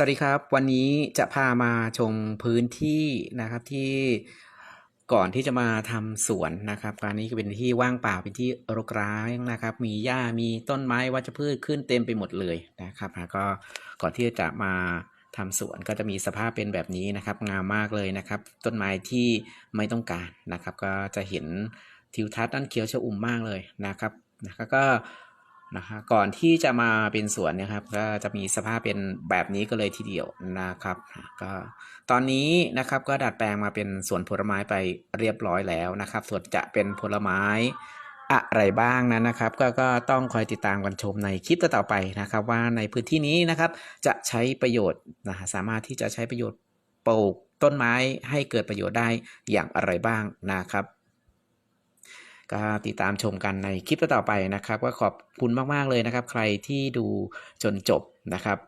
สวัสดีครับ วันนี้จะพามาชมพื้นที่นะครับที่ก่อนที่จะมาทำสวนนะครับการนี้ก็เป็นที่ว่างเปล่าเป็นที่รกร้างนะครับ มีหญ้ามีต้นไม้วัชพืชขึ้นเต็มไปหมดเลยนะครับก็ก่อนที่จะมาทำสวนก็จะมีสภาพเป็นแบบนี้นะครับ งามมากเลยนะครับ ต้นไม้ที่ไม่ต้องการนะครับ ก็จะเห็นทิวทัศน์ด้านเขียวชอุ่มมากเลยนะครับแล้วก็ นะครับก่อนที่จะมาเป็นสวนนะครับ ก็จะมีสภาพเป็นแบบนี้ก็เลยทีเดียวนะครับ ก็ตอนนี้นะครับก็ดัดแปลงมาเป็นสวนผลไม้ไปเรียบร้อยแล้วนะครับ ส่วนจะเป็นผลไม้อะไรบ้างนั้นนะครับ ก็ก็ต้องคอยติดตามกันชมในคลิปต่อไปนะครับ ว่าในพื้นที่นี้นะครับ จะใช้ประโยชน์นะฮะสามารถที่จะใช้ประโยชน์ปลูกต้นไม้ให้เกิดประโยชน์ได้อย่างไรบ้างนะครับ ก็ติดตามชมกันในคลิปต่อๆไปนะครับ ก็ขอบคุณมาก ๆ เลยนะครับ ใครที่ดูจนจบนะครับ